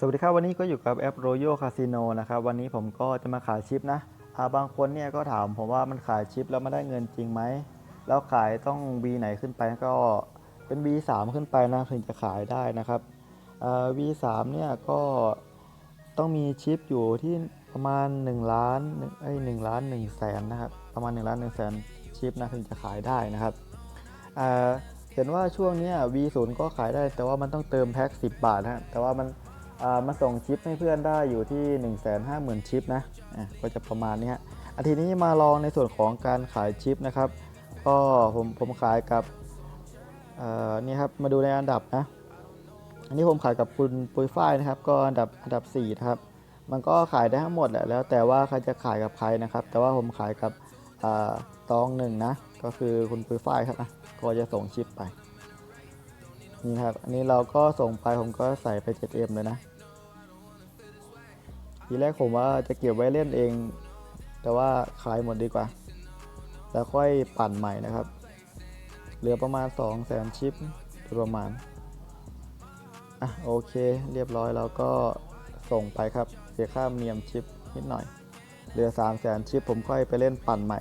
สวัสดีครับวันนี้ก็อยู่กับแอป Royal Casino นะครับวันนี้ผมก็จะมาขายชิปนะาบางคนเนี่ยก็ถามผมว่ามันขายชิปแล้วมันได้เงินจริงไหม แล้วขายต้อง B ไหนขึ้นไปก็เป็น B3 ขึ้นไปนะถึงจะขายได้นะครับอ่า V3 เนี่ยก็ต้องมีชิปอยู่ที่ประมาณ1ล้านไอ้หนึ่งล้าน1แสนนะครับประมาณ1ล้าน1แสนชิปนะถึงจะขายได้นะครับเห็นว่าช่วงนี้ย V0 ก็ขายได้แต่ว่ามันต้องเติมแพ็ค10 บาทนะแต่ว่ามัน มาส่งชิปให้เพื่อนได้อยู่ที่ 1 5 0 0 0 0 ชิปนะะก็จะประมาณนี้ฮะอาทีนี้มาลองในส่วนของการขายชิปนะครับ ก็ผมผมขายกับนี่ครับมาดูในอันดับนะ อันนี้ผมขายกับคุณปุยฝ้ายนะครับ ก็อันดับอันดับ4นะครับ มันก็ขายได้ทั้งหมดแหละแล้วแต่ว่าใครจะขายกับใครนะครับ แต่ว่าผมขายกับอตองหนึ่งนะ ก็คือคุณปุยฝ้ายครับนะก็จะส่งชิปไป นี่ครับ อันนี้เราก็ส่งไปผมก็ใส่ไป 7M เลยนะ ทีแรกผมว่าจะเก็บไว้เล่นเอง แต่ว่าขายหมดดีกว่า แล้วค่อยปั่นใหม่นะครับ เหลือประมาณ 2 0 0แสนชิปโดยประมาณ อะโอเค เรียบร้อยแล้วก็ส่งไปครับ เสียค่าธรรมเนียมชิปนิดหน่อย เหลือ 3 0 0แสนชิปผมค่อยไปเล่นปั่นใหม่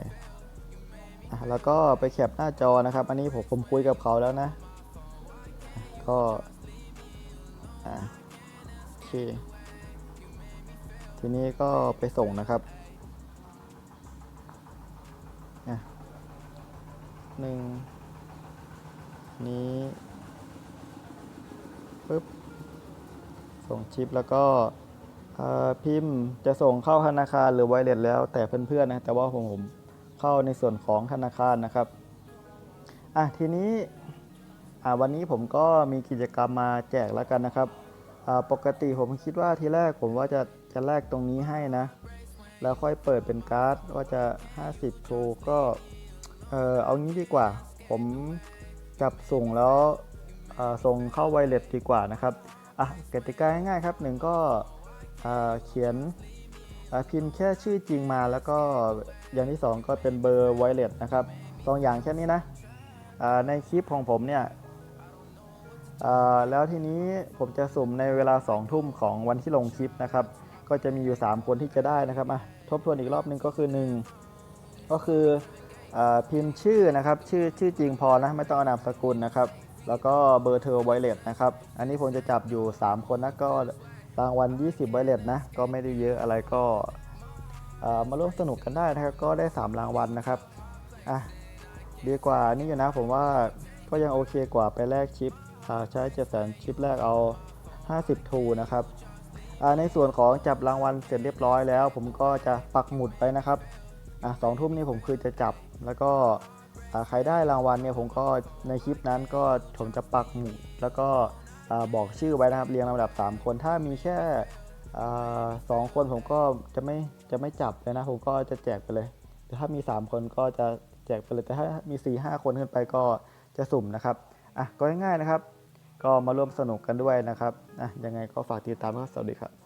อะแล้วก็ไปแคปหน้าจอนะครับ อันนี้ผมผมคุยกับเขาแล้วนะ ก็อะโอเคทีนี้ก็ไปส่งนะครับหนึ่งนี้ปึ๊บส่งชิปแล้วก็พิมพ์จะส่งเข้าธนาคารหรือไวเลสแล้วแต่เพื่อนๆนะแต่ว่าผมผมเข้าในส่วนของธนาคารนะครับอะทีนี้ วันนี้ผมก็มีกิจกรรมมาแจกแล้วกันนะครับปกติผมคิดว่าทีแรกผมว่าจะจะแลกตรงนี้ให้นะ แล้วค่อยเปิดเป็นการ์ดว่าจะ 50โทรก็เออเอางี้ดีกว่า ผมจับส่งแล้วส่งเข้าไวเลสดีกว่านะครับอะกติกาง่ายๆครับหนึ่งก็เขียนพิมพ์แค่ชื่อจริงมาแล้วก็อย่างที่สองก็เป็นเบอร์ไวเลสนะครับสองอย่างแค่นี้นะในคลิปของผมเนี่ย แล้วทีนี้ผมจะสุ่มในเวลา2ทุ่มของวันที่ลงคลิปนะครับ ก็จะมีอยู่ 3 คนที่จะได้นะครับอะทบทวนอีกรอบนึงก็คือ 1 ก็คืออพิมพ์ชื่อนะครับชื่อชื่อจริงพอนะไม่ต้องอนามสกุลนะครับ แล้วก็เบอร์เทอร์ไวเลสนะครับ อันนี้ผมจะจับอยู่ 3 คนนะก็รางวัล 20ไวเลสนะก็ไม่ได้เยอะอะไรก็อ่ามาร่วมสนุกกันได้นะครับก็ได้ 3 รางวัลนะครับอะดีกว่านี่อยู่นะผมว่าก็ยังโอเคกว่าไปแลกชิป อ่าใช้7แสนชิปแรกเอา 50 ทูนะครับในส่วนของจับรางวัลเสร็จเรียบร้อยแล้ว ผมก็จะปักหมุดไปนะครับสองทุ่มนี้ผมคือจะจับแล้วก็ใครได้รางวัลเนี่ยผมก็ในคลิปนั้นก็ผมจะปักหมุดแล้วก็บอกชื่อไว้นะครับเรียงลำดับ 3 คนถ้ามีแค่สองคนผมก็จะไม่จะไม่จับเลยนะผมก็จะแจกไปเลยแต่ถ้ามี 3 คนก็จะแจกไปเลยแต่ถ้ามี 4 5 คนขึ้นไปก็จะสุ่มนะครับอะก็ง่ายๆนะครับ ก็มาร่วมสนุกกันด้วยนะครับนะยังไงก็ฝากติดตามนะครับสวัสดีครับ